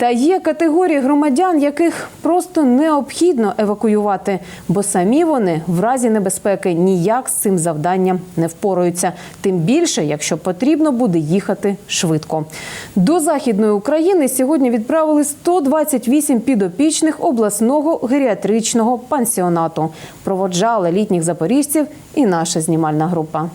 Та є категорії громадян, яких просто необхідно евакуювати, бо самі вони в разі небезпеки ніяк з цим завданням не впораються. Тим більше, якщо потрібно буде їхати швидко. До західної України сьогодні відправили 128 підопічних обласного геріатричного пансіонату. Проводжали літніх запоріжців і наша знімальна група.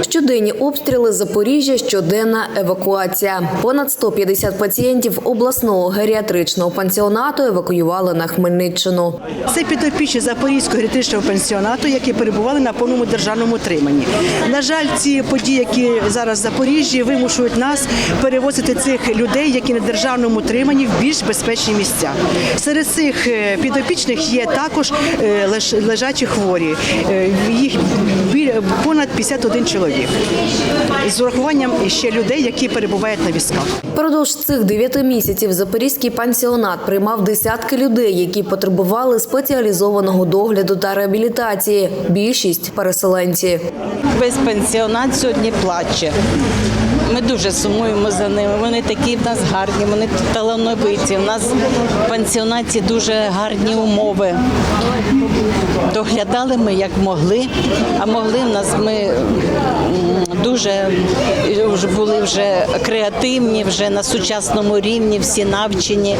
Щоденні обстріли Запоріжжя, щоденна евакуація. Понад 150 пацієнтів обласного геріатричного пансіонату евакуювали на Хмельниччину. Це підопічні Запорізького геріатричного пансіонату, які перебували на повному державному триманні. На жаль, ці події, які зараз в Запоріжжі, вимушують нас перевозити цих людей, які на державному триманні, в більш безпечні місця. Серед цих е, підопічних є також е, лежачі хворі. Е, Їх понад 51 чоловік. З урахуванням ще людей, які перебувають на візках. Продовж цих дев'яти місяців запорізький пансіонат приймав десятки людей, які потребували спеціалізованого догляду та реабілітації. Більшість переселенці. Весь пансіонат сьогодні плаче. Ми дуже сумуємо за ними. Вони такі в нас гарні, вони талановиті. У нас в пансіонаті дуже гарні умови. Доглядали ми як могли, а могли в нас ми дуже були вже креативні, вже на сучасному рівні, всі навчені.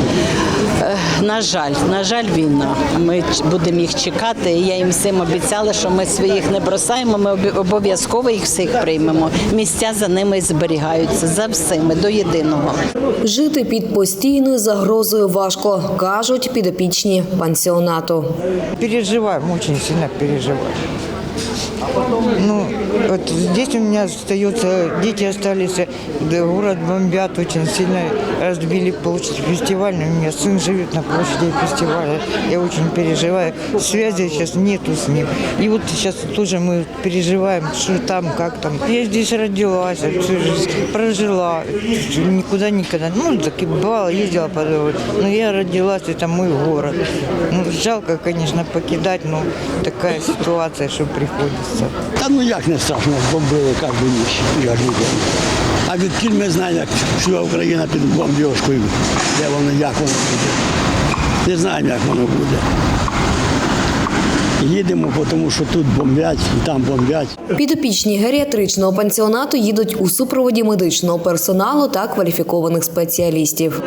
Е, На жаль, на жаль, війна. Ми будемо їх чекати. І я їм всім обіцяла, що ми своїх не бросаємо. Ми обов'язково їх всіх приймемо. Місця за ними зберігаються за всіми до єдиного. Жити під постійною загрозою важко, кажуть підопічні пансіонату. Переживаем, очень сильно переживаем. Ну, вот здесь у меня остается, дети остались, да, город бомбят очень сильно, разбили площадь фестиваля, у меня сын живет на площади фестиваля, я очень переживаю, связи сейчас нету с ним. И вот сейчас тоже мы переживаем, что там, как там. Я здесь родилась, прожила, никуда никогда, ну, так и бывало, ездила по дороге, но я родилась, это мой город. Ну, жалко, конечно, покидать, но такая ситуация, что приходится. Та ну як не страшно, бомбили як би ніч, як люди. А відкіль ми знаємо, як вся Україна під бомбіжкою, де воно, як воно буде. Не знаємо, як воно буде. Їдемо, тому що тут бомблять, там бомблять. Підопічні геріатричного пансіонату їдуть у супроводі медичного персоналу та кваліфікованих спеціалістів.